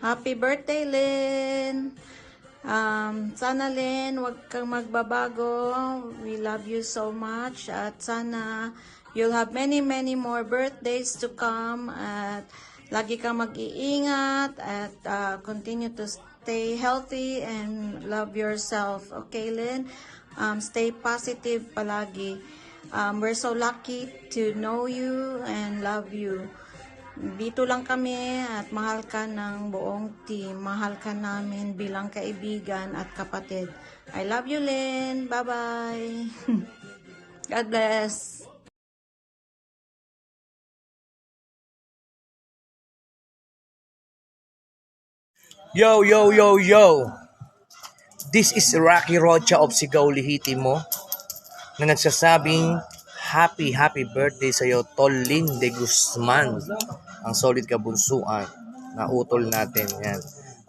Happy birthday, Lynn! Um, sana, Lynn, wag kang magbabago. We love you so much. At sana you'll have many, many more birthdays to come. At lagi kang mag-iingat. At uh, continue to stay healthy and love yourself. Okay, Lynn? Um, stay positive palagi. Um, we're so lucky to know you and love you. Dito lang kami at mahal ka ng buong team. Mahal ka namin bilang kaibigan at kapatid. I love you, Lynn. Bye-bye. God bless. Yo, yo, yo, yo! This is Rocky Rocha of Sigaw Lihitimo na nagsasabing happy, happy birthday sa iyo, Tolin de Guzman. Ang solid kabunsuan na utol natin. Yan.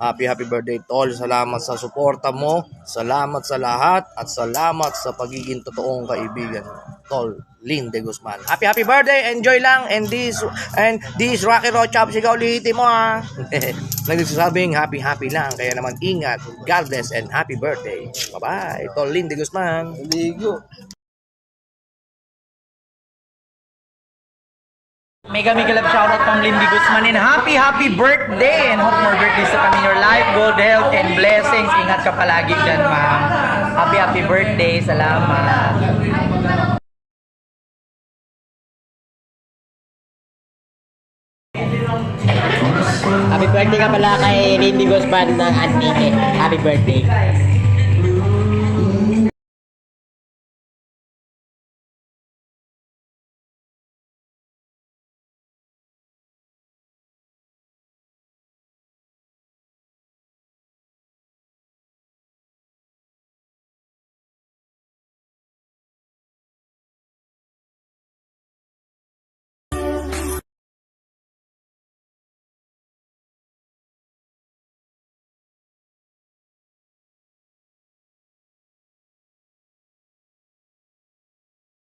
Happy, happy birthday, Tol. Salamat sa suporta mo. Salamat sa lahat. At salamat sa pagiging totoong kaibigan. Tol, Lin de Guzman. Happy, happy birthday. Enjoy lang. And this, and this Rocky Rocha of Sigaw Lihitimo, ha. Nagsasabing happy, happy lang. Kaya naman ingat. God bless and happy birthday. Bye-bye. Tol, Lin de Guzman. Ligo. Mega mega love shoutout from Lindy Guzman and happy happy birthday and hope more birthdays to in your life, good health and blessings. Ingat ka palagi dyan, ma'am. Happy happy birthday. Salamat. Happy birthday ka pala kay Lindy Guzman ng Antique. Happy birthday.